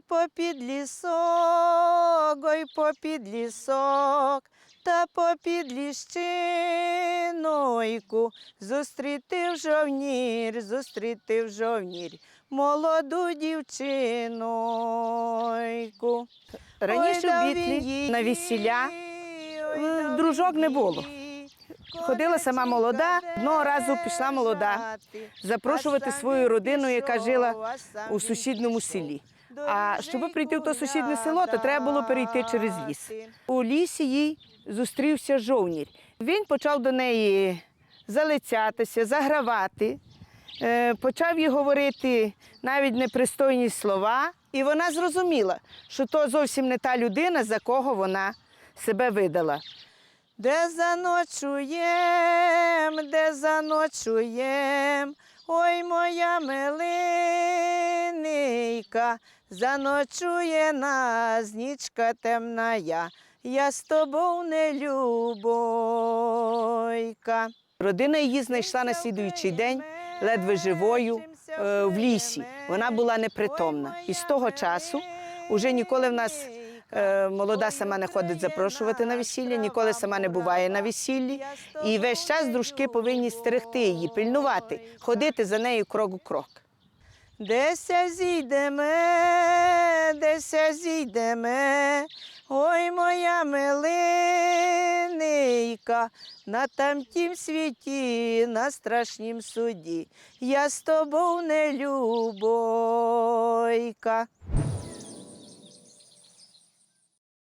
попід лісок, ой попід лісок, та попід ліщинойку. Зустрітив жовнір, зустрітив жовнір, молоду А щоб прийти в то сусіднє село, то треба було перейти через ліс. У лісі їй зустрівся жовнір. Він почав до неї залицятися, загравати, е, почав їй говорити навіть непристойні слова, і вона зрозуміла, що то зовсім не та людина, за кого вона себе видала. Де заночуєм, де заночуєм, ой моя милиника, заночує нас нічка темна я, з тобою не любойка. Родина її знайшла на слідуючий день ледве живою е, в лісі. Вона була непритомна. І з того часу уже ніколи в нас е, молода сама не ходить запрошувати на весілля, ніколи сама не буває на весіллі. І весь час дружки повинні стерегти її, пильнувати, ходити за нею крок у крок. Деся зійдеме, деся зійдеме, ой моя милинейка, на тамтім світі, на страшнім суді, я з тобою не любойка.